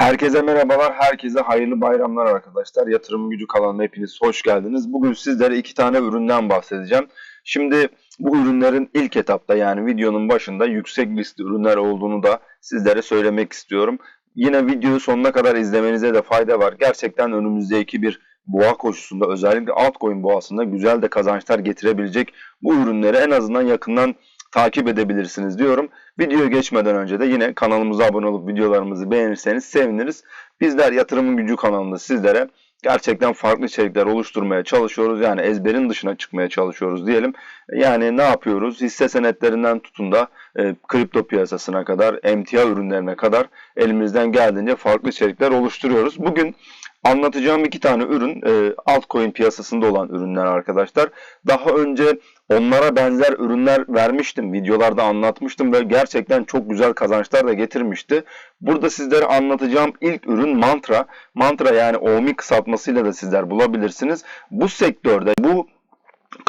Herkese merhabalar, herkese hayırlı bayramlar arkadaşlar. Yatırım Gücü kanalına hepiniz hoş geldiniz. Bugün sizlere iki tane üründen bahsedeceğim. Şimdi bu ürünlerin ilk etapta yani videonun başında yüksek riskli ürünler olduğunu da sizlere söylemek istiyorum. Yine videoyu sonuna kadar izlemenize de fayda var. Gerçekten önümüzdeki bir boğa koşusunda özellikle altcoin boğasında güzel de kazançlar getirebilecek bu ürünleri en azından yakından takip edebilirsiniz diyorum. Videoya geçmeden önce de yine kanalımıza abone olup videolarımızı beğenirseniz seviniriz. Bizler Yatırımın Gücü kanalında sizlere gerçekten farklı içerikler oluşturmaya çalışıyoruz. Yani ezberin dışına çıkmaya çalışıyoruz diyelim. Yani ne yapıyoruz? Hisse senetlerinden tutun da e, kripto piyasasına kadar, emtia ürünlerine kadar elimizden geldiğince farklı içerikler oluşturuyoruz. Bugün Anlatacağım iki tane ürün e, altcoin piyasasında olan ürünler arkadaşlar. Daha önce onlara benzer ürünler vermiştim. Videolarda anlatmıştım ve gerçekten çok güzel kazançlar da getirmişti. Burada sizlere anlatacağım ilk ürün Mantra. Mantra yani OMI kısaltmasıyla da sizler bulabilirsiniz. Bu sektörde bu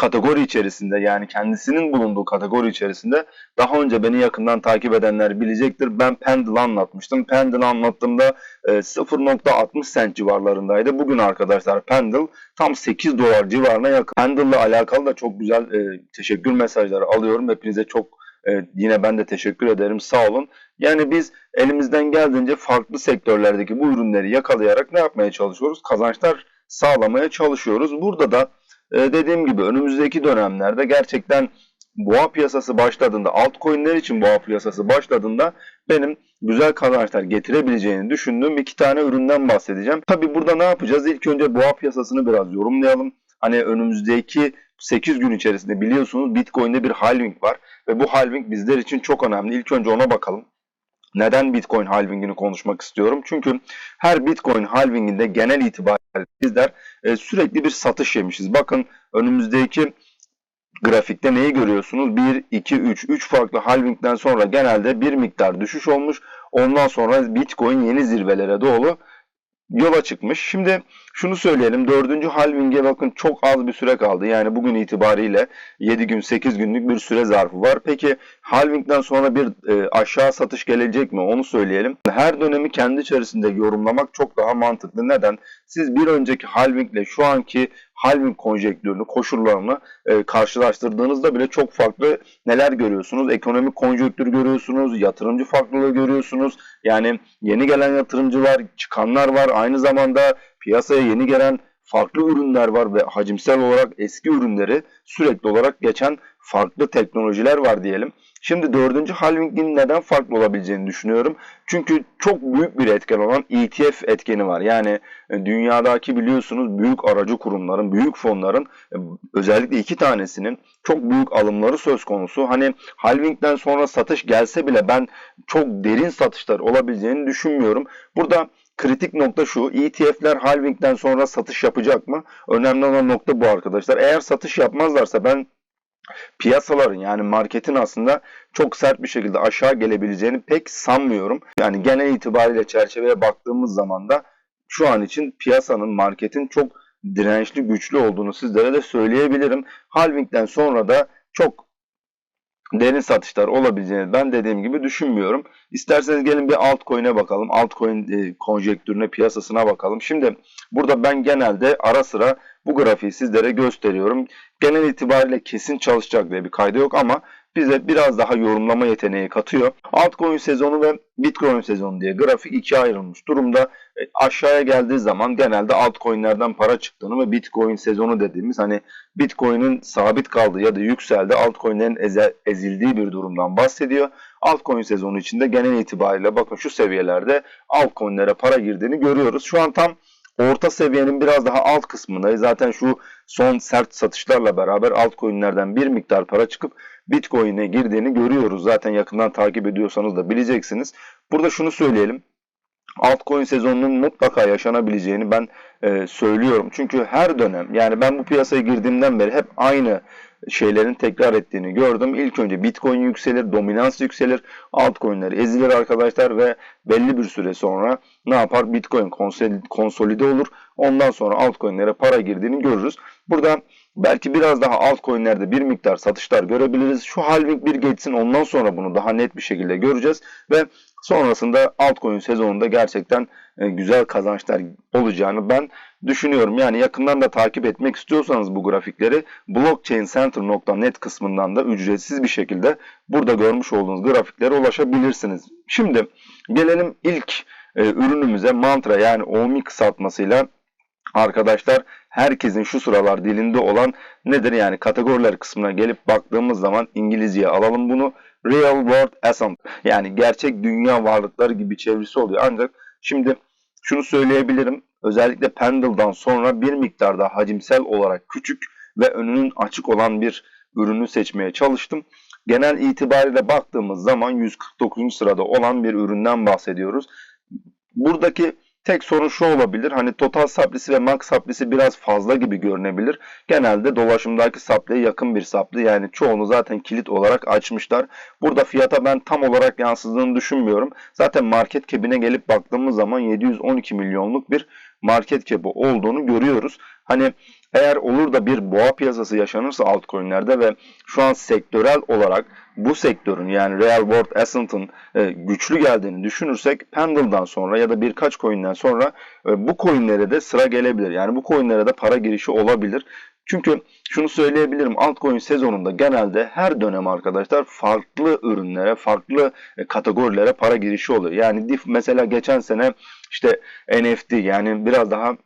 kategori içerisinde yani kendisinin bulunduğu kategori içerisinde daha önce beni yakından takip edenler bilecektir. Ben Pendle anlatmıştım. Pendle anlattığımda e, 0.60 cent civarlarındaydı. Bugün arkadaşlar Pendle tam 8 dolar civarına yakın. Pendle ile alakalı da çok güzel e, teşekkür mesajları alıyorum. Hepinize çok e, yine ben de teşekkür ederim. Sağ olun. Yani biz elimizden geldiğince farklı sektörlerdeki bu ürünleri yakalayarak ne yapmaya çalışıyoruz? Kazançlar sağlamaya çalışıyoruz. Burada da ee, dediğim gibi önümüzdeki dönemlerde gerçekten boğa piyasası başladığında, altcoin'ler için boğa piyasası başladığında benim güzel kazançlar getirebileceğini düşündüğüm iki tane üründen bahsedeceğim. Tabi burada ne yapacağız? İlk önce boğa piyasasını biraz yorumlayalım. Hani önümüzdeki 8 gün içerisinde biliyorsunuz Bitcoin'de bir halving var ve bu halving bizler için çok önemli. İlk önce ona bakalım. Neden Bitcoin halvingini konuşmak istiyorum? Çünkü her Bitcoin halvinginde genel itibariyle bizler e, sürekli bir satış yemişiz. Bakın önümüzdeki grafikte neyi görüyorsunuz? 1, 2, 3. 3 farklı halvingden sonra genelde bir miktar düşüş olmuş. Ondan sonra Bitcoin yeni zirvelere doğru yola çıkmış. Şimdi şunu söyleyelim. Dördüncü halving'e bakın çok az bir süre kaldı. Yani bugün itibariyle 7 gün 8 günlük bir süre zarfı var. Peki halving'den sonra bir e, aşağı satış gelecek mi? Onu söyleyelim. Her dönemi kendi içerisinde yorumlamak çok daha mantıklı. Neden? Siz bir önceki halving ile şu anki halving konjektürünü, koşullarını e, karşılaştırdığınızda bile çok farklı neler görüyorsunuz. Ekonomik konjektür görüyorsunuz, yatırımcı farklılığı görüyorsunuz. Yani yeni gelen yatırımcılar, çıkanlar var. Aynı zamanda piyasaya yeni gelen farklı ürünler var ve hacimsel olarak eski ürünleri sürekli olarak geçen farklı teknolojiler var diyelim. Şimdi dördüncü halvingin neden farklı olabileceğini düşünüyorum. Çünkü çok büyük bir etken olan ETF etkeni var. Yani e, dünyadaki biliyorsunuz büyük aracı kurumların, büyük fonların e, özellikle iki tanesinin çok büyük alımları söz konusu. Hani halvingden sonra satış gelse bile ben çok derin satışlar olabileceğini düşünmüyorum. Burada kritik nokta şu. ETF'ler halvingden sonra satış yapacak mı? Önemli olan nokta bu arkadaşlar. Eğer satış yapmazlarsa ben piyasaların yani marketin aslında çok sert bir şekilde aşağı gelebileceğini pek sanmıyorum. Yani genel itibariyle çerçeveye baktığımız zaman da şu an için piyasanın, marketin çok dirençli, güçlü olduğunu sizlere de söyleyebilirim. Halving'den sonra da çok derin satışlar olabileceğini ben dediğim gibi düşünmüyorum. İsterseniz gelin bir altcoin'e bakalım. Altcoin e, konjektürüne, piyasasına bakalım. Şimdi burada ben genelde ara sıra bu grafiği sizlere gösteriyorum. Genel itibariyle kesin çalışacak diye bir kaydı yok ama bize biraz daha yorumlama yeteneği katıyor. Altcoin sezonu ve Bitcoin sezonu diye grafik ikiye ayrılmış durumda. E, aşağıya geldiği zaman genelde altcoin'lerden para çıktığını ve Bitcoin sezonu dediğimiz hani Bitcoin'in sabit kaldığı ya da yükseldi altcoin'lerin eze, ezildiği bir durumdan bahsediyor. Altcoin sezonu içinde genel itibariyle bakın şu seviyelerde altcoin'lere para girdiğini görüyoruz. Şu an tam orta seviyenin biraz daha alt kısmında zaten şu son sert satışlarla beraber altcoin'lerden bir miktar para çıkıp Bitcoin'e girdiğini görüyoruz. Zaten yakından takip ediyorsanız da bileceksiniz. Burada şunu söyleyelim. Altcoin sezonunun mutlaka yaşanabileceğini ben e, söylüyorum. Çünkü her dönem yani ben bu piyasaya girdiğimden beri hep aynı şeylerin tekrar ettiğini gördüm. İlk önce Bitcoin yükselir, dominans yükselir, altcoin'ler ezilir arkadaşlar ve belli bir süre sonra ne yapar? Bitcoin konsolide olur. Ondan sonra altcoin'lere para girdiğini görürüz. Burada belki biraz daha altcoin'lerde bir miktar satışlar görebiliriz. Şu halving bir geçsin ondan sonra bunu daha net bir şekilde göreceğiz ve Sonrasında altcoin sezonunda gerçekten e, güzel kazançlar olacağını ben düşünüyorum. Yani yakından da takip etmek istiyorsanız bu grafikleri blockchaincenter.net kısmından da ücretsiz bir şekilde burada görmüş olduğunuz grafiklere ulaşabilirsiniz. Şimdi gelelim ilk e, ürünümüze mantra yani OMI kısaltmasıyla arkadaşlar herkesin şu sıralar dilinde olan nedir yani kategoriler kısmına gelip baktığımız zaman İngilizceye alalım bunu real world assent yani gerçek dünya varlıkları gibi çevirisi oluyor ancak şimdi şunu söyleyebilirim özellikle Pendle'dan sonra bir miktar daha hacimsel olarak küçük ve önünün açık olan bir ürünü seçmeye çalıştım. Genel itibariyle baktığımız zaman 149. sırada olan bir üründen bahsediyoruz. Buradaki tek sorun şu olabilir. Hani total saplisi ve max saplisi biraz fazla gibi görünebilir. Genelde dolaşımdaki sapliye yakın bir saplı. Yani çoğunu zaten kilit olarak açmışlar. Burada fiyata ben tam olarak yansıdığını düşünmüyorum. Zaten market cap'ine gelip baktığımız zaman 712 milyonluk bir market cap'i olduğunu görüyoruz. Hani eğer olur da bir boğa piyasası yaşanırsa altcoin'lerde ve şu an sektörel olarak bu sektörün yani Real World Ascent'ın e, güçlü geldiğini düşünürsek Pendle'dan sonra ya da birkaç coin'den sonra e, bu coin'lere de sıra gelebilir. Yani bu coin'lere de para girişi olabilir. Çünkü şunu söyleyebilirim altcoin sezonunda genelde her dönem arkadaşlar farklı ürünlere, farklı e, kategorilere para girişi oluyor. Yani DIF mesela geçen sene işte NFT yani biraz daha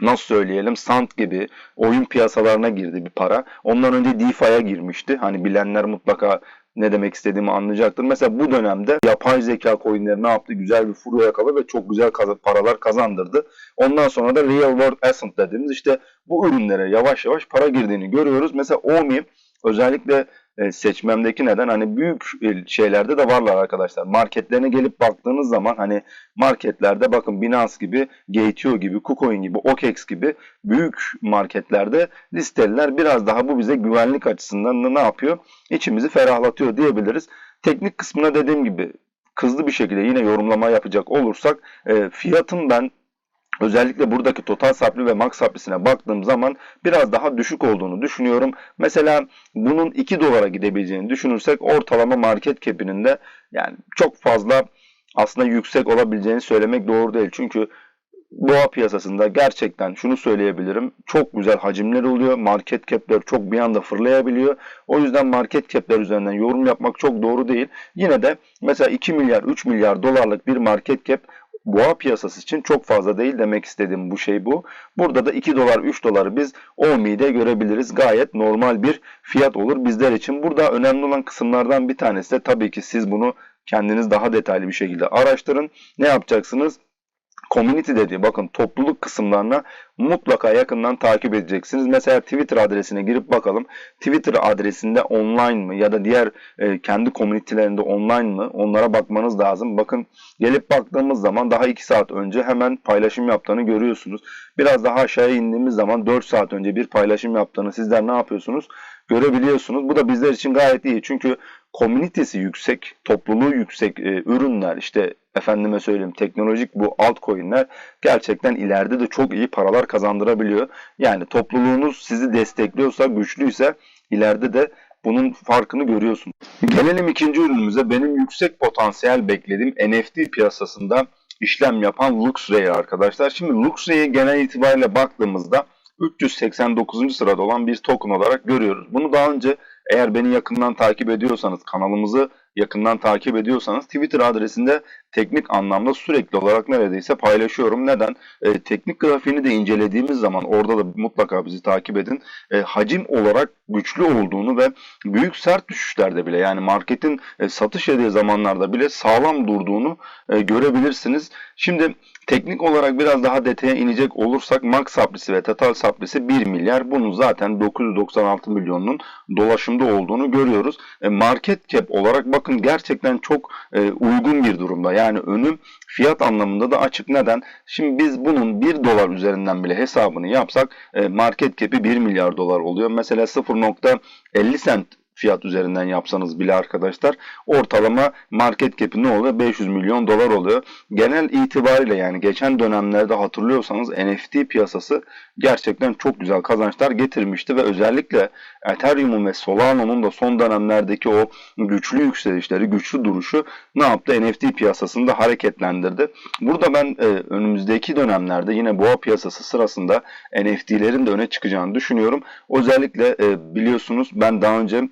nasıl söyleyelim Sant gibi oyun piyasalarına girdi bir para. Ondan önce DeFi'ye girmişti. Hani bilenler mutlaka ne demek istediğimi anlayacaktır. Mesela bu dönemde yapay zeka coinleri ne yaptı? Güzel bir furya yakaladı ve çok güzel paralar kazandırdı. Ondan sonra da Real World Asset dediğimiz işte bu ürünlere yavaş yavaş para girdiğini görüyoruz. Mesela OMI özellikle e, seçmemdeki neden hani büyük e, şeylerde de varlar arkadaşlar. Marketlerine gelip baktığınız zaman hani marketlerde bakın Binance gibi, Gate.io gibi, KuCoin gibi, OKEx gibi büyük marketlerde listeliler biraz daha bu bize güvenlik açısından da ne yapıyor? İçimizi ferahlatıyor diyebiliriz. Teknik kısmına dediğim gibi hızlı bir şekilde yine yorumlama yapacak olursak e, fiyatın ben Özellikle buradaki total sapli ve max saplisine baktığım zaman biraz daha düşük olduğunu düşünüyorum. Mesela bunun 2 dolara gidebileceğini düşünürsek ortalama market cap'inin de yani çok fazla aslında yüksek olabileceğini söylemek doğru değil. Çünkü boğa piyasasında gerçekten şunu söyleyebilirim. Çok güzel hacimler oluyor. Market cap'ler çok bir anda fırlayabiliyor. O yüzden market cap'ler üzerinden yorum yapmak çok doğru değil. Yine de mesela 2 milyar 3 milyar dolarlık bir market cap boğa piyasası için çok fazla değil demek istediğim bu şey bu. Burada da 2 dolar 3 doları biz OMI'de görebiliriz. Gayet normal bir fiyat olur bizler için. Burada önemli olan kısımlardan bir tanesi de tabii ki siz bunu kendiniz daha detaylı bir şekilde araştırın. Ne yapacaksınız? Community dediği bakın topluluk kısımlarına mutlaka yakından takip edeceksiniz. Mesela Twitter adresine girip bakalım. Twitter adresinde online mı ya da diğer e, kendi komünitelerinde online mı onlara bakmanız lazım. Bakın gelip baktığımız zaman daha 2 saat önce hemen paylaşım yaptığını görüyorsunuz. Biraz daha aşağıya indiğimiz zaman 4 saat önce bir paylaşım yaptığını sizler ne yapıyorsunuz? Görebiliyorsunuz. Bu da bizler için gayet iyi. Çünkü komünitesi yüksek, topluluğu yüksek e, ürünler işte efendime söyleyeyim teknolojik bu altcoin'ler gerçekten ileride de çok iyi paralar kazandırabiliyor. Yani topluluğunuz sizi destekliyorsa, güçlüyse ileride de bunun farkını görüyorsun. Gelelim ikinci ürünümüze. Benim yüksek potansiyel beklediğim NFT piyasasında işlem yapan LuxRay arkadaşlar. Şimdi LuxRay'e genel itibariyle baktığımızda 389. sırada olan bir token olarak görüyoruz. Bunu daha önce eğer beni yakından takip ediyorsanız, kanalımızı yakından takip ediyorsanız Twitter adresinde teknik anlamda sürekli olarak neredeyse paylaşıyorum. Neden? E, teknik grafiğini de incelediğimiz zaman orada da mutlaka bizi takip edin. E, hacim olarak güçlü olduğunu ve büyük sert düşüşlerde bile yani marketin e, satış yediği zamanlarda bile sağlam durduğunu e, görebilirsiniz. Şimdi teknik olarak biraz daha detaya inecek olursak max saplisi ve total saplisi 1 milyar. Bunun zaten 996 milyonun dolaşımda olduğunu görüyoruz. E, market cap olarak bakın gerçekten çok e, uygun bir durumda. Yani önüm fiyat anlamında da açık. Neden? Şimdi biz bunun 1 dolar üzerinden bile hesabını yapsak e, market cap'i 1 milyar dolar oluyor. Mesela 0.50 cent fiyat üzerinden yapsanız bile arkadaşlar ortalama market cap'i ne oluyor? 500 milyon dolar oluyor. Genel itibariyle yani geçen dönemlerde hatırlıyorsanız NFT piyasası gerçekten çok güzel kazançlar getirmişti ve özellikle Ethereum'un ve Solano'nun da son dönemlerdeki o güçlü yükselişleri, güçlü duruşu ne yaptı? NFT piyasasını da hareketlendirdi. Burada ben e, önümüzdeki dönemlerde yine boğa piyasası sırasında NFT'lerin de öne çıkacağını düşünüyorum. Özellikle e, biliyorsunuz ben daha önce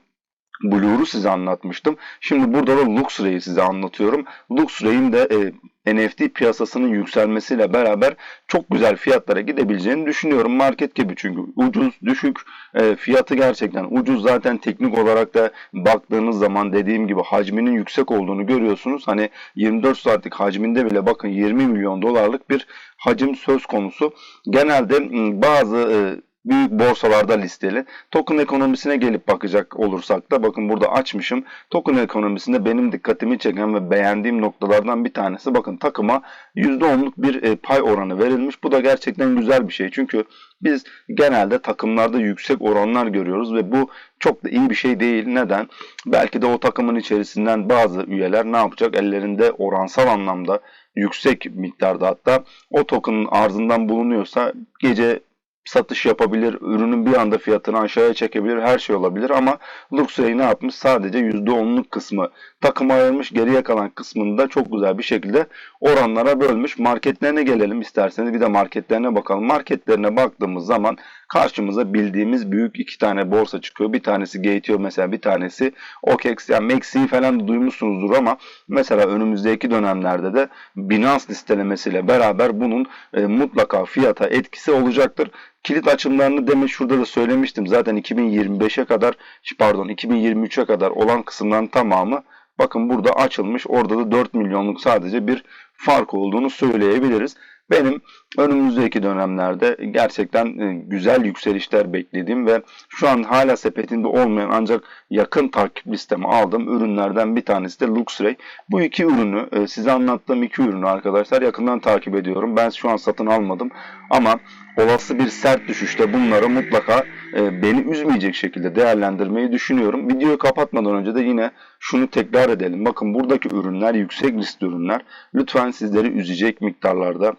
Blue'ru size anlatmıştım. Şimdi burada da Luxray'i size anlatıyorum. Luxray'in de e, NFT piyasasının yükselmesiyle beraber çok güzel fiyatlara gidebileceğini düşünüyorum. Market gibi çünkü ucuz, düşük e, fiyatı gerçekten ucuz. Zaten teknik olarak da baktığınız zaman dediğim gibi hacminin yüksek olduğunu görüyorsunuz. Hani 24 saatlik hacminde bile bakın 20 milyon dolarlık bir hacim söz konusu. Genelde m, bazı e, büyük borsalarda listeli. Token ekonomisine gelip bakacak olursak da bakın burada açmışım. Token ekonomisinde benim dikkatimi çeken ve beğendiğim noktalardan bir tanesi bakın takıma %10'luk bir e, pay oranı verilmiş. Bu da gerçekten güzel bir şey. Çünkü biz genelde takımlarda yüksek oranlar görüyoruz ve bu çok da iyi bir şey değil. Neden? Belki de o takımın içerisinden bazı üyeler ne yapacak? Ellerinde oransal anlamda yüksek miktarda hatta o token'ın arzından bulunuyorsa gece satış yapabilir, ürünün bir anda fiyatını aşağıya çekebilir, her şey olabilir ama Luxray ne yapmış? Sadece %10'luk kısmı takıma ayırmış, geriye kalan kısmını da çok güzel bir şekilde oranlara bölmüş. Marketlerine gelelim isterseniz bir de marketlerine bakalım. Marketlerine baktığımız zaman karşımıza bildiğimiz büyük iki tane borsa çıkıyor. Bir tanesi Gateo mesela bir tanesi OKEX yani Maxi falan da duymuşsunuzdur ama mesela önümüzdeki dönemlerde de Binance listelemesiyle beraber bunun e, mutlaka fiyata etkisi olacaktır. Kilit açımlarını demin şurada da söylemiştim. Zaten 2025'e kadar pardon 2023'e kadar olan kısımların tamamı bakın burada açılmış. Orada da 4 milyonluk sadece bir fark olduğunu söyleyebiliriz. Benim önümüzdeki dönemlerde gerçekten e, güzel yükselişler beklediğim ve şu an hala sepetimde olmayan ancak yakın takip listeme aldığım ürünlerden bir tanesi de Luxray. Bu iki ürünü e, size anlattığım iki ürünü arkadaşlar yakından takip ediyorum. Ben şu an satın almadım ama olası bir sert düşüşte bunları mutlaka e, beni üzmeyecek şekilde değerlendirmeyi düşünüyorum. Videoyu kapatmadan önce de yine şunu tekrar edelim. Bakın buradaki ürünler yüksek riskli ürünler. Lütfen sizleri üzecek miktarlarda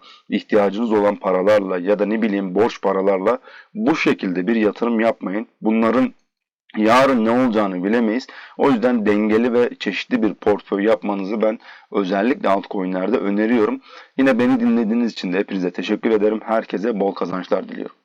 ihtiyacınız olan paralarla ya da ne bileyim borç paralarla bu şekilde bir yatırım yapmayın. Bunların yarın ne olacağını bilemeyiz. O yüzden dengeli ve çeşitli bir portföy yapmanızı ben özellikle altcoin'lerde öneriyorum. Yine beni dinlediğiniz için de hepinize teşekkür ederim. Herkese bol kazançlar diliyorum.